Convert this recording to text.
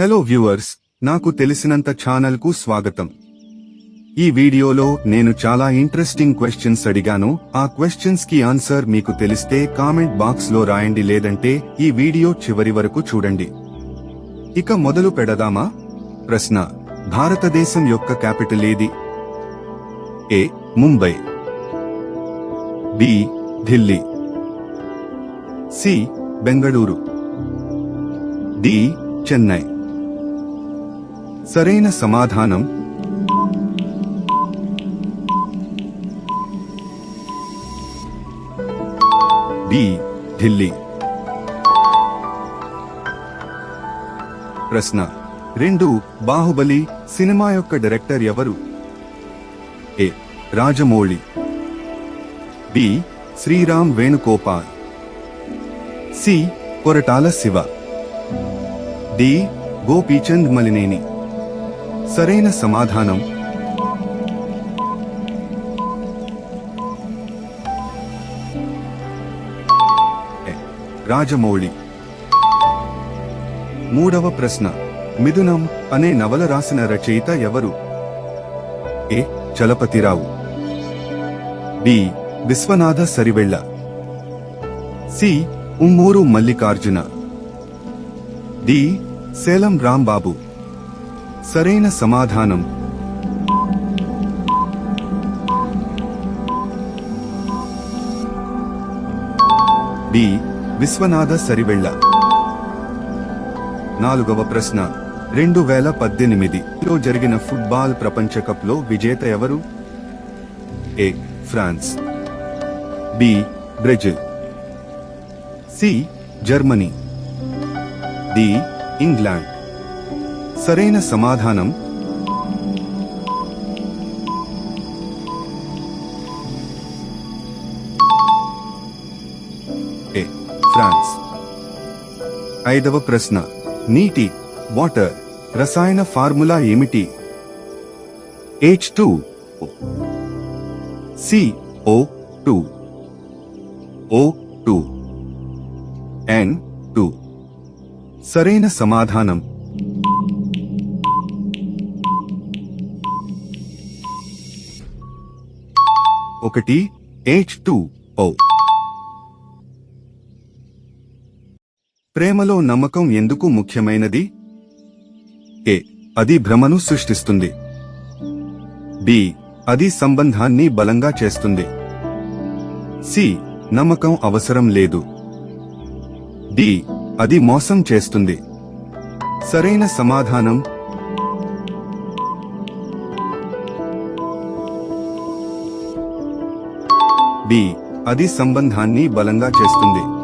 Hello viewers నాకు తెలిసినంత ఛానల్కు స్వాగతం. ఈ వీడియోలో నేను చాలా ఇంట్రెస్టింగ్ క్వశ్చన్స్ అడిగాను. ఆ క్వశ్చన్స్కి ఆన్సర్ మీకు తెలిస్తే కామెంట్ బాక్స్లో రాయండి లేదంటే ఈ వీడియో చివరి వరకు చూడండి. ఇక మొదలు పెడదామా? ప్రశ్న భారతదేశం యొక్క క్యాపిటల్ ఏది? A Mumbai B Delhi C Bengaluru D Chennai సరైన సమాధానం? డి ఢిల్లీ. ప్రశ్న. రెండు బాహుబలి సినిమా యొక్క డైరెక్టర్ ఎవరు? A Rajamouli. B Sriram Venugopal. C Koratala Siva. D Gopichand Malineni. సరైన సమాధానం. ఏ, రాజమౌళి. మూడవ ప్రశ్న. మిథునం అనే నవల రాసిన రచయిత ఎవరు? A Chalapathirao. B Viswanatha Sarivella. C Ummuru Mallikarjuna. D Salem Rambabu. సరైన సమాధానం. బి. విశ్వనాథ సరివెళ్ళ. నాలుగవ ప్రశ్న. రెండు వేల పద్దెనిమిదిలో జరిగిన ఫుట్బాల్ ప్రపంచ కప్లో విజేత ఎవరు? A. France. B. Brazil. C. Germany. D. England. సరైన సమాధానం? A France. ఐదవ ప్రశ్న. నీటి వాటర్ రసాయన ఫార్ములా ఏమిటి? H two C O two O two N two సరైన సమాధానం. ఒకటి ఎయిట్ టూ ఓ ప్రేమలో నమ్మకం ఎందుకు ముఖ్యమైనది? ఏ. అది భ్రమను సృష్టిస్తుంది. బి. అది సంబంధాన్ని బలంగా చేస్తుంది. సి. నమ్మకం అవసరం లేదు. డి. అది మోసం చేస్తుంది. సరైన సమాధానం బి. అది సంబంధాన్ని బలంగా చేస్తుంది.